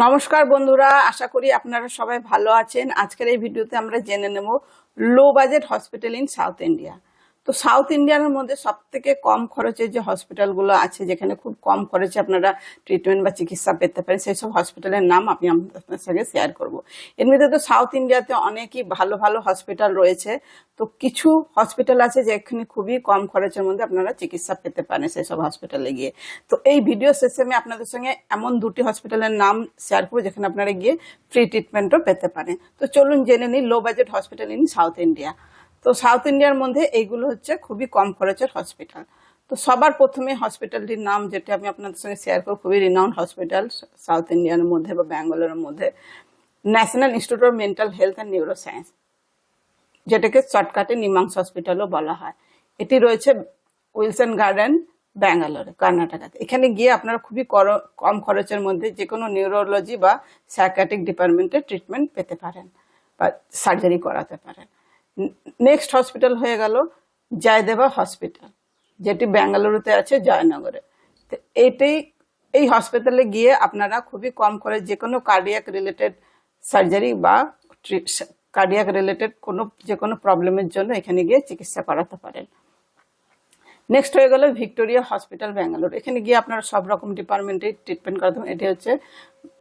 নমস্কার বন্ধুরা, আশা করি আপনারা সবাই ভালো আছেন। আজকের এই ভিডিওতে আমরা জেনে নেব low budget hospital in South India. তো সাউথ ইন্ডিয়ার মধ্যে সব থেকে কম খরচের যে হসপিটালগুলো আছে, যেখানে খুব কম খরচে আপনারা ট্রিটমেন্ট বা চিকিৎসা পেতে পারেন, সেই সব হসপিটালের নাম আমি আপনার সঙ্গে শেয়ার করব। এমনিতে তো সাউথ ইন্ডিয়াতে অনেকই ভালো ভালো হসপিটাল রয়েছে। তো কিছু হসপিটাল আছে যেখানে খুবই কম খরচের মধ্যে আপনারা চিকিৎসা পেতে পারেন সেই সব হসপিটালে গিয়ে। তো এই ভিডিও শেষে আমি আপনাদের সঙ্গে এমন দুটি হসপিটালের নাম শেয়ার করব, যেখানে আপনারা গিয়ে ফ্রি ট্রিটমেন্টও পেতে পারেন। তো চলুন জেনে নিই low budget hospital in South India. তো সাউথ ইন্ডিয়ার মধ্যে এইগুলো হচ্ছে খুবই কম খরচের হসপিটাল। তো সবার প্রথমে হসপিটালটির নাম যেটা আমি আপনাদের সঙ্গে শেয়ার করব, খুবই রিনাউন্ড হসপিটাল সাউথ ইন্ডিয়ার মধ্যে বা ব্যাঙ্গালোরের মধ্যে। National Institute of Mental Health and Neuro Science যেটাকে শর্টকাটে নিমাংস হসপিটালও বলা হয়। এটি রয়েছে উইলসন গার্ডেন, ব্যাঙ্গালোরে, কর্ণাটকাতে। এখানে গিয়ে আপনারা খুবই কম খরচের মধ্যে যে কোনো নিউরোলজি বা সাইকাটিক ডিপার্টমেন্টে ট্রিটমেন্ট পেতে পারেন বা সার্জারি করাতে পারেন। নেক্সট হসপিটাল হয়ে গেল জয়দেবা হসপিটাল যেটি বেঙ্গালুরুতে আছে, জয়নগরে। তো এটাই এই হসপিটালে গিয়ে আপনারা খুবই কম করে যে কোনো কার্ডিয়াক রিলেটেড সার্জারি বা কার্ডিয়াক রিলেটেড কোনো যে কোনো প্রবলেমের জন্য এখানে গিয়ে চিকিৎসা করাতে পারেন। নেক্সট হয়ে গেল ভিক্টোরিয়া হসপিটাল ব্যাঙ্গালোর। এখানে গিয়ে আপনারা সব রকম ডিপার্টমেন্টে ট্রিটমেন্ট করাতে এটি হচ্ছে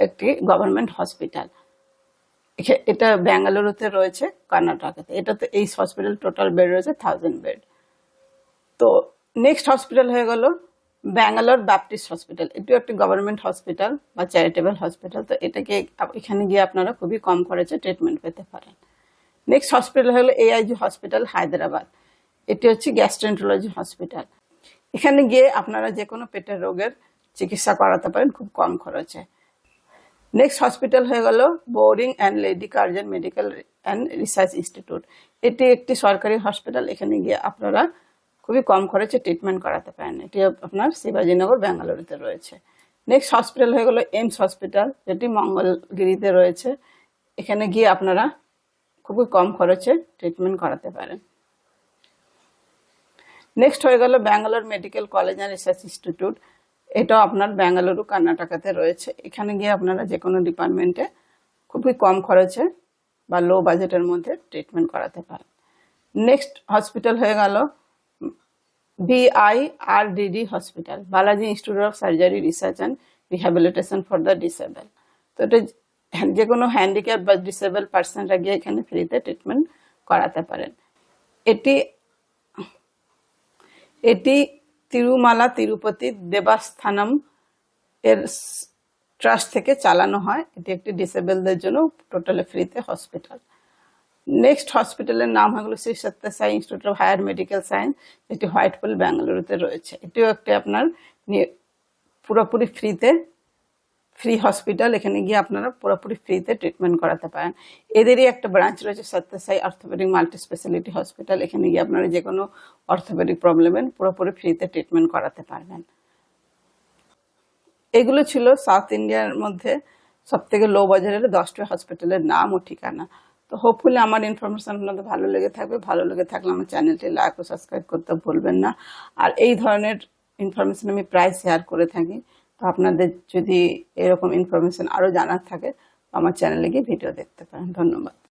একটি গভর্নমেন্ট হসপিটাল এটা ব্যাঙ্গালুরুতে রয়েছে, কর্ণাটকাতে। এটাতে এই হসপিটাল টোটাল বেড রয়েছে থাউজেন্ড বেড তো নেক্সট হসপিটাল হয়ে গেল ব্যাঙ্গালোর ব্যাপটিস্ট হসপিটাল এটিও একটি গভর্নমেন্ট হসপিটাল বা চ্যারিটেবল হসপিটাল তো এটাকে এখানে গিয়ে আপনারা খুবই কম খরচে ট্রিটমেন্ট পেতে পারেন। নেক্সট হসপিটাল হলো এআইজি হসপিটাল হায়দ্রাবাদ। এটি হচ্ছে গ্যাস্ট্রেন্টোলজি হসপিটাল এখানে গিয়ে আপনারা যে কোনো পেটের রোগের চিকিৎসা করাতে পারেন খুব কম খরচে। নেক্সট হসপিটাল হয়ে গেল Bowring and Lady Curzon Medical and Research Institute এটি একটি সরকারি হসপিটাল এখানে গিয়ে আপনারা খুবই কম খরচে ট্রিটমেন্ট করাতে পারেন। এটি আপনার শিবাজীনগর, ব্যাঙ্গালোরিতে রয়েছে। নেক্সট হসপিটাল হয়ে গেল এইমস হসপিটাল যেটি মঙ্গলগিরিতে রয়েছে। এখানে গিয়ে আপনারা খুবই কম খরচে ট্রিটমেন্ট করাতে পারেন। নেক্সট হয়ে গেল Bangalore Medical College and Research Institute এটাও আপনার ব্যাঙ্গালুরু, কর্ণাটকাতে রয়েছে। এখানে গিয়ে আপনারা যে কোনো ডিপার্টমেন্টে খুবই কম খরচে বা লো বাজেটের মধ্যে ট্রিটমেন্ট করাতে পারেন। নেক্সট হসপিটাল হয়ে গেল BIRDD hospital Balaji institute of surgery research and rehabilitation for the disable তো এটা যে কোনো হ্যান্ডিক্যাপ বা ডিসেবল পার্সনরা গিয়ে এখানে ফ্রিতে ট্রিটমেন্ট করাতে পারেন। এটি এটি তিরুমালা, তিরুপতি দেবাস্থানম এর ট্রাস্ট থেকে চালানো হয়। এটি একটি ডিসেবলদের জন্য টোটালি ফ্রিতে হসপিটাল নেক্সট হসপিটালের নাম হলো Shri Sathya Sai Institute of Higher Medical Science যেটি হোয়াইট পুল ব্যাঙ্গালুরুতে রয়েছে। এটিও একটি আপনার পুরোপুরি ফ্রিতে ফ্রি হসপিটাল এখানে গিয়ে আপনারা পুরোপুরি ফ্রিতে ট্রিটমেন্ট করাতে পারেন। এদেরই একটা ব্রাঞ্চ রয়েছে Sathya Sai orthopaedic multi speciality hospital এখানে গিয়ে আপনারা যে কোনো অর্থোপেডিক প্রবলেমের পুরোপুরি ফ্রিতে ট্রিটমেন্ট করাতে পারবেন। এগুলো ছিল সাউথ ইন্ডিয়ার মধ্যে সব থেকে লো বাজারের দশটা হসপিটালের নাম ও ঠিকানা। তো হোপফুলি আমার ইনফরমেশন আপনাদের ভালো লেগে থাকবে। ভালো লেগে থাকলে আমার চ্যানেলটি লাইক ও সাবস্ক্রাইব করতে ভুলবেন না। আর এই ধরনের ইনফরমেশন আমি প্রায় শেয়ার করে থাকি। আপনাদের যদি এরকম ইনফরমেশন আরও জানার থাকে আমার চ্যানেলে গিয়ে ভিডিও দেখতে পারেন। ধন্যবাদ।